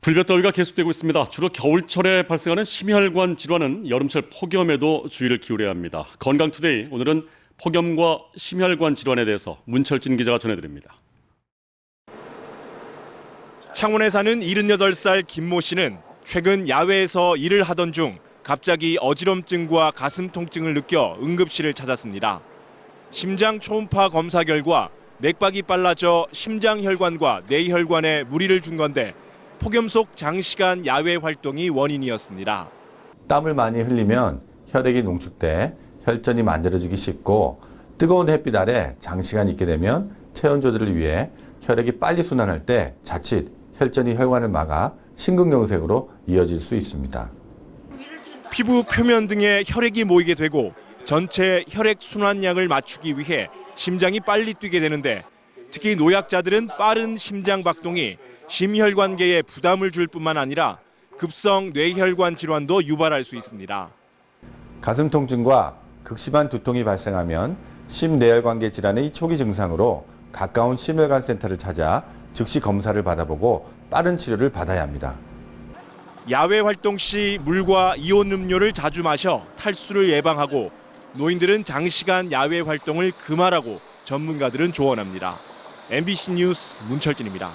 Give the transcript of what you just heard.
불볕더위가 계속되고 있습니다. 주로 겨울철에 발생하는 심혈관 질환은 여름철 폭염에도 주의를 기울여야 합니다. 건강투데이 오늘은 폭염과 심혈관 질환에 대해서 문철진 기자가 전해드립니다. 창원에 사는 78살 김모 씨는 최근 야외에서 일을 하던 중 갑자기 어지럼증과 가슴 통증을 느껴 응급실을 찾았습니다. 심장 초음파 검사 결과 맥박이 빨라져 심장 혈관과 뇌혈관에 무리를 준 건데 폭염 속 장시간 야외 활동이 원인이었습니다. 땀을 많이 흘리면 혈액이 농축돼 혈전이 만들어지기 쉽고 뜨거운 햇빛 아래 장시간 있게 되면 체온 조절을 위해 혈액이 빨리 순환할 때 자칫 혈전이 혈관을 막아 심근경색으로 이어질 수 있습니다. 피부 표면 등에 혈액이 모이게 되고 전체 혈액 순환량을 맞추기 위해 심장이 빨리 뛰게 되는데 특히 노약자들은 빠른 심장 박동이 심혈관계에 부담을 줄 뿐만 아니라 급성 뇌혈관 질환도 유발할 수 있습니다. 가슴 통증과 극심한 두통이 발생하면 심뇌혈관계 질환의 초기 증상으로 가까운 심혈관 센터를 찾아 즉시 검사를 받아보고 빠른 치료를 받아야 합니다. 야외 활동 시 물과 이온 음료를 자주 마셔 탈수를 예방하고 노인들은 장시간 야외 활동을 금하라고 전문가들은 조언합니다. MBC 뉴스 문철진입니다.